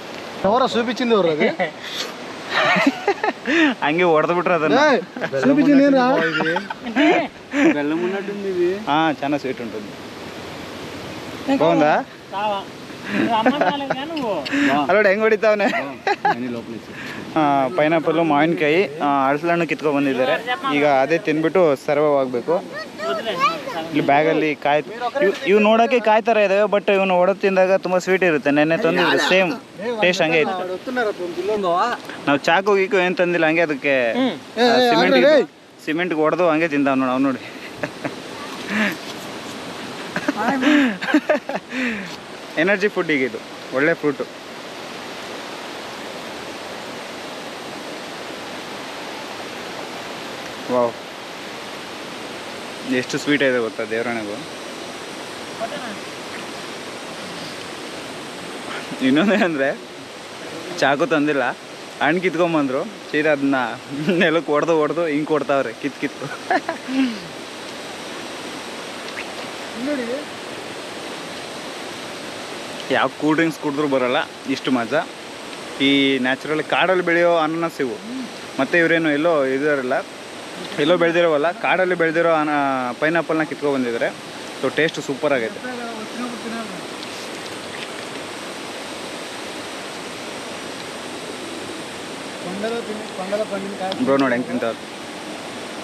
ಅವರ ಸೂಪಿಚಿಂದವ್ರು ಅದು? ಹಂಗೆ ಹೊಡೆದು ಬಿಟ್ರೆ ಅದನ್ನ ಸೂಪಿಚಿಂದ ಹಾಂ ಚೆನ್ನಾಗಿ ಸ್ವೀಟ್ ఉంటుంది బాగుందా ಅಲ್ಲೋಡಿ ಹೆಂಗೆ ಹೊಡಿತಾವನೆ ಪೈನಾಪಲ್ಲು ಮಾವಿನಕಾಯಿ ಹಣ್ಣು ಕಿತ್ಕೊಂಡು ಬಂದಿದ್ದಾರೆ ಈಗ ಅದೇ ತಿಂದ್ಬಿಟ್ಟು ಸರ್ವೈವ್ ಆಗಬೇಕು ಇಲ್ಲಿ ಬ್ಯಾಗಲ್ಲಿ ಕಾಯಿ ಇವ್ ಇವು ನೋಡೋಕ್ಕೆ ಕಾಯಿ ಥರ ಇದಾವೆ ಬಟ್ ಇವನು ಹೊಡೆದು ತಿಂದಾಗ ತುಂಬ ಸ್ವೀಟ್ ಇರುತ್ತೆ. ನೆನ್ನೆ ತಂದಿದ್ರು ಸೇಮ್ ಟೇಸ್ಟ್ ಹಂಗೆ ಇತ್ತು ನಾವು ಚಾಕು ಗೀಕು ಏನು ತಂದಿಲ್ಲ ಹಂಗೆ ಅದಕ್ಕೆ ಸಿಮೆಂಟ್ ಸಿಮೆಂಟ್ಗೆ ಹೊಡೆದು ಹಂಗೆ ತಿಂದಾವ್ ನೋಡಿ ಅವ್ನು ನೋಡಿ. ಎನರ್ಜಿ ಫುಡ್ ಈಗ ಇದು. ಒಳ್ಳೆ ಫ್ರೂಟು ವಾವ್ ಎಷ್ಟು ಸ್ವೀಟ್ ಇದೆ ಗೊತ್ತಾ ದೇವರೊಣಗು? ಇನ್ನೊಂದೇ ಅಂದರೆ ಚಾಕು ತಂದಿಲ್ಲ. ಹಣ್ಣು ಕಿತ್ಕೊಂಬಂದ್ರು. ಸೀದಾ ಅದನ್ನ ನೆಲಕ್ಕೆ ಹೊಡೆದು ಹೊಡೆದು ಹಿಂಗೆ ಕೊಡ್ತಾವ್ರೆ, ಕಿತ್ ಕಿತ್ತು ಯಾವ ಕೂಲ್ ಡ್ರಿಂಕ್ಸ್ ಕುಡಿದ್ರು ಬರೋಲ್ಲ, ಇಷ್ಟು ಮಜಾ. ಈ ನ್ಯಾಚುರಲ್ ಕಾಡಲ್ಲಿ ಬೆಳೆಯೋ ಅನಾನಸ್ ಇವು. ಮತ್ತು ಇವರೇನು ಎಲ್ಲೋ ಇದಾರಲ್ಲ ಎಲ್ಲೋ ಬೆಳೆದಿರೋವಲ್ಲ, ಕಾಡಲ್ಲಿ ಬೆಳೆದಿರೋ ಪೈನಾಪಲ್ನ ಕಿತ್ಕೊಂಡು ಬಂದಿದ್ದಾರೆ. ಸೊ ಟೇಸ್ಟ್ ಸೂಪರ್ ಆಗೈತೆ. ಬ್ರೋ ನೋಡಿ ಹೆಂಗೆ ತಿಂತ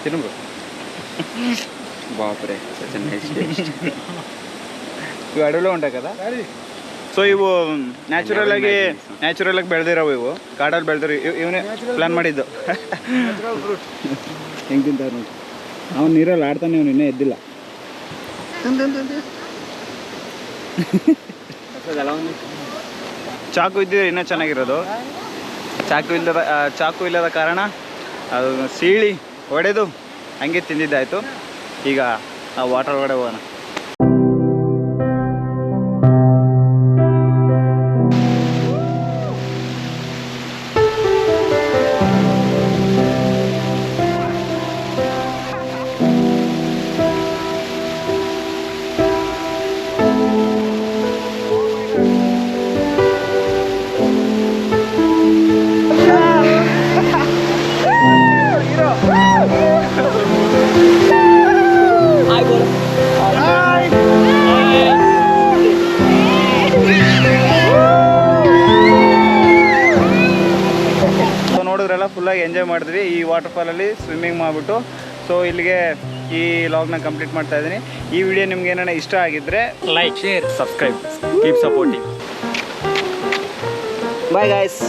ತಿನ್ನು ಬ್ರೋ ಬಾಪ್ರೆ ಇವು ಅಡವಿಲೋ ಉಂಟ ಕದಾ? ಸೊ ಇವು ನ್ಯಾಚುರಲ್ ಆಗಿ ನ್ಯಾಚುರಲ್ ಆಗಿ ಬೆಳೆದಿರೋ ಇವು. ಕಾಡಲ್ಲಿ ಬೆಳೆದಿರೋ ಇವನೇ ಪ್ಲಾನ್ ಮಾಡಿದ್ದು. ಹೆಂಗೆ ತಿಂತಾರೆ ನೋಡಿ ಅವ್ನು ನೀರಲ್ಲಿ ಆಡ್ತಾನೆ ಅವ್ನು ಇನ್ನೇ ಎದ್ದಿಲ್ಲ. ಚಾಕು ಇದ್ದಿದ್ರೆ ಇನ್ನೂ ಚೆನ್ನಾಗಿರೋದು. ಚಾಕು ಇಲ್ಲದ ಚಾಕು ಇಲ್ಲದ ಕಾರಣ ಅದು ಸೀಳಿ ಹೊಡೆದು ಹಂಗೆ ತಿಂದಿದ್ದಾಯಿತು. ಈಗ ಆ ವಾಟರ್ ಒಳಗಡೆ ಹೋಗೋಣ ಕಂಪ್ಲೀಟ್ ಮಾಡ್ತಾ ಇದ್ದೀನಿ. ಈ ವಿಡಿಯೋ ನಿಮ್ಗೆ ಏನಾರ ಇಷ್ಟ ಆಗಿದ್ರೆ like share subscribe keep supporting bye guys